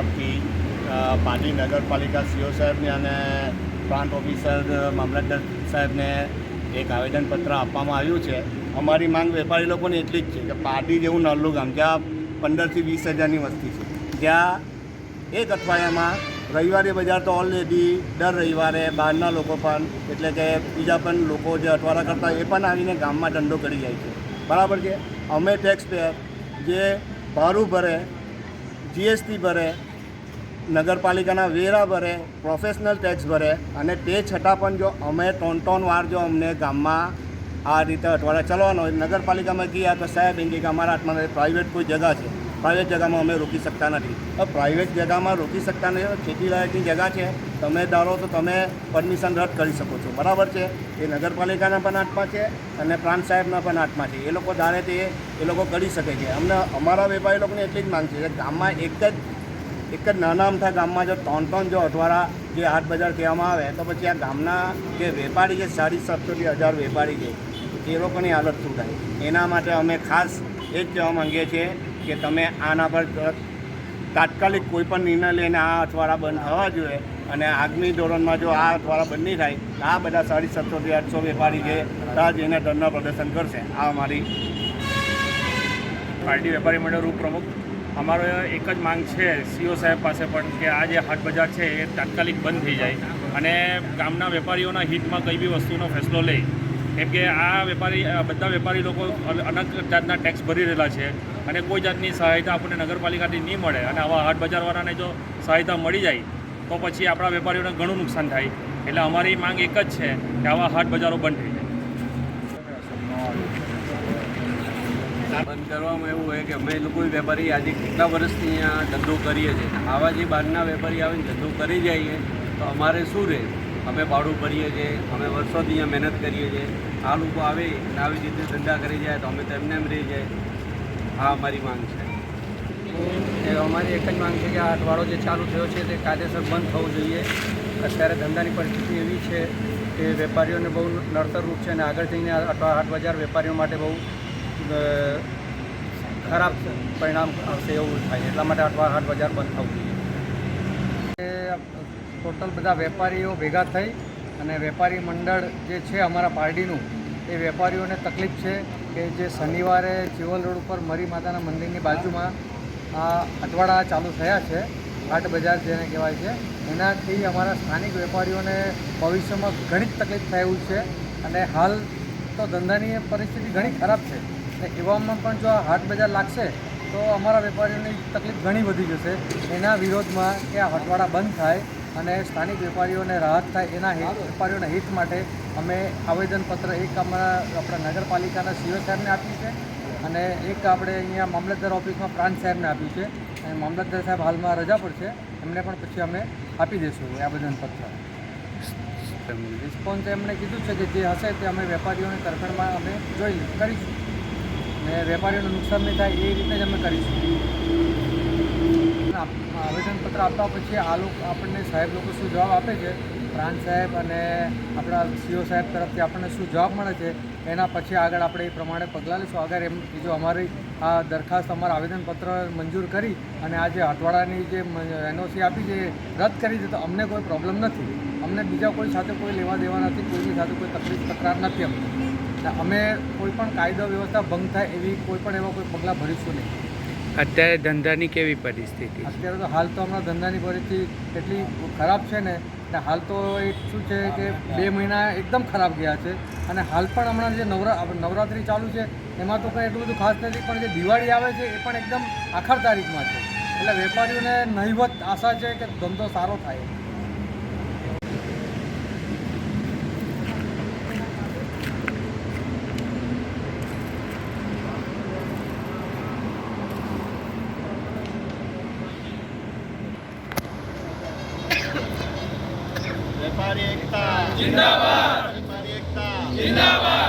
તરફથી અ, પાટી નગરપાલિકા સીઓ સાહેબને અને પ્રાંત ઓફિસર મામલતદાર સાહેબને એક આવેદનપત્ર આપવામાં આવ્યું છે. અમારી માંગ વેપારી લોકોની એટલી જ છે કે પાટી જેવું નલ્લું ગામ જ્યાં પંદરથી વીસ હજારની વસ્તી છે. જ્યાં એક અઠવાડિયામાં રવિવારે બજાર તો ઓલરેડી દર રવિવારે બહારના લોકો પણ એટલે કે બીજા પણ લોકો જે અઠવાડા કરતા એ પણ આવીને ગામમાં ધંધો કરી જાય છે. બરાબર છે? અમે ટેક્સ પેયર જે ભાડું ભરે જીએસટી ભરે નગરપાલિકાના વેરા ભરે પ્રોફેશનલ ટેક્સ ભરે અને તે છતાં પણ જો અમે ત્રણ ત્રણ વાર જો અમને ગામમાં આ રીતે અઠવાડિયા ચલાવવાનો હોય, નગરપાલિકામાં ગયા તો સાહેબ એમ કે અમારા હાથમાં પ્રાઇવેટ કોઈ જગા છે. પ્રાઇવેટ જગામાં અમે રોકી શકતા નથી. તો પ્રાઇવેટ જગામાં રોકી શકતા નથી ખેતીલાયકની જગા છે. તમે ધારો તો તમે પરમિશન રદ કરી શકો છો. બરાબર છે? એ નગરપાલિકાના પણ હાથમાં છે અને પ્રાંત સાહેબના પણ હાથમાં છે. એ લોકો ધારે તે, એ લોકો કરી શકે છે. અમને, અમારા વેપારી લોકોને એટલી જ માંગ છે કે ગામમાં એક જ એક જ નાના અમથા ગામમાં જો ત્રણ ત્રણ જો અઠવાડા જે હાટ બજાર કહેવામાં આવે, તો પછી આ ગામના જે વેપારી છે, સાડી સાતસોથી હજાર વેપારી છે, એ લોકોની હાલત શું થાય? એના માટે અમે ખાસ એ જ કહેવા માંગીએ છીએ કે તમે આના પર તાત્કાલિક કોઈ પણ નિર્ણય લઈને આ અઠવાડા બંધ થવા જોઈએ અને આગામી ધોરણમાં જો આ અઠવાડા બંધ નહીં થાય, તો આ બધા સાડી સાતસોથી આઠસો વેપારી છે ત્યાં જઈને ધરના પ્રદર્શન કરશે. આ અમારી પાર્ટી વેપારી મંડળ ઉપપ્રમુખ અમારો એક જ માંગ છે સીઓ સાહેબ પાસે પણ કે આ જે હાટ બજાર છે એ તાત્કાલિક બંધ થઈ જાય અને ગામના વેપારીઓના હિતમાં કઈ બી વસ્તુનો ફેસલો લે. કેમ કે આ વેપારી બધા વેપારી લોકો અનેક જાતના ટેક્સ ભરી રહેલા છે અને કોઈ જાતની સહાયતા આપણને નગરપાલિકાથી નહીં મળે અને આવા હાટ બજારવાળાને જો સહાયતા મળી જાય, તો પછી આપણા વેપારીઓને ઘણું નુકસાન થાય. એટલે અમારી માંગ એક જ છે કે આવા હાટ બજારો બંધ થઈ જાય બંધ કરવામાં એવું હોય કે અમે લોકો વેપારી આજે કેટલા વર્ષથી અહીંયા ધંધો કરીએ છીએ. આવા જે બહારના વેપારી આવીને ધંધો કરી જઈએ તો અમારે શું રહે? અમે ભાડું ભરીએ છીએ, અમે વર્ષોથી અહીંયા મહેનત કરીએ છીએ. આ લોકો આવે અને આવી રીતે ધંધા કરી જાય તો અમે તો એમને એમ રહી જાય. હા અમારી માંગ છે. અમારી એક જ માંગ છે કે આ અઠવાડો જે ચાલુ થયો છે તે કાયદેસર બંધ થવું જોઈએ. અત્યારે ધંધાની પરિસ્થિતિ એવી છે કે વેપારીઓને બહુ નડતરરૂપ છે અને આગળ જઈને આ અઠવા હાટ બજાર વેપારીઓ માટે બહુ ખરાબ પરિણામ આવશે એવું થાય. એટલા માટે અઠવા હાટ બજાર બંધ થવું જોઈએ. ટોટલ બધા વેપારીઓ ભેગા થઈ અને વેપારી મંડળ જે છે અમારા પાર્ટીનું એ વેપારીઓને તકલીફ છે કે જે શનિવારે ચિવલ રોડ ઉપર મરી માતાના મંદિરની બાજુમાં આ અઠવાડા ચાલુ થયા છે હાટ બજાર જેને કહેવાય છે, એનાથી અમારા સ્થાનિક વેપારીઓને ભવિષ્યમાં ઘણી જ તકલીફ થાય છે. અને હાલ તો ધંધાની પરિસ્થિતિ ઘણી ખરાબ છે. અને એવામાં પણ જો આ હાટ બજાર લાગશે તો અમારા વેપારીઓની તકલીફ ઘણી વધી જશે. એના વિરોધમાં કે આ હટવાડા બંધ થાય અને સ્થાનિક વેપારીઓને રાહત થાય એના હિત વેપારીઓના હિત માટે અમે આવેદનપત્ર એક અમારા આપણા નગરપાલિકાના સીઓ સાહેબને આપ્યું છે અને એક આપણે અહીંયા મામલતદાર ઓફિસમાં પ્રાંત સાહેબને આપ્યું છે. અને મામલતદાર સાહેબ હાલમાં રજા પર છે. એમને પણ પછી અમે આપી દઈશું આવેદનપત્ર. રિસ્પોન્સ એમણે કીધું છે કે જે હશે તે અમે વેપારીઓની તરફેણમાં અમે જોઈ કરીશું. ને વેપારીઓને નુકસાન નહીં થાય એ રીતે જ અમે કરીશું આવેદનપત્ર આપતા પછી આ લોકો આપણને સાહેબ લોકો શું જવાબ આપે છે? પ્રાંત સાહેબ અને આપણા સીઓ સાહેબ તરફથી આપણને શું જવાબ મળે છે? એના પછી આગળ આપણે એ પ્રમાણે પગલાં લઈશું. અગર એમ જો અમારી આ દરખાસ્ત, અમારા આવેદનપત્ર મંજૂર કરી અને આ જે અઠવાડાની જે એનઓસી આપી છે રદ કરી છે, તો અમને કોઈ પ્રોબ્લેમ નથી. અમને બીજા કોઈ સાથે કોઈ લેવા દેવા નથી, કોઈની સાથે કોઈ તકલીફ, તકરાર નથી અમને. અમે કોઈ પણ કાયદો વ્યવસ્થા ભંગ થાય એવી કોઈ પણ એવા કોઈ પગલાં ભરીશું નહીં. અત્યારે ધંધાની કેવી પરિસ્થિતિ? અત્યારે તો હાલ તો હમણાં ધંધાની પરિસ્થિતિ એટલી ખરાબ છે ને એટલે હાલ તો એક શું છે કે બે મહિના એકદમ ખરાબ ગયા છે. અને હાલ પણ હમણાં જે નવરા નવરાત્રિ ચાલુ છે એમાં તો કંઈ એટલું બધું ખાસ નથી પણ જે દિવાળી આવે છે એ પણ એકદમ આખર તારીખમાં છે. એટલે વેપારીઓને નહીવત આશા છે કે ધંધો સારો થાય. Jindabad! Jindabad!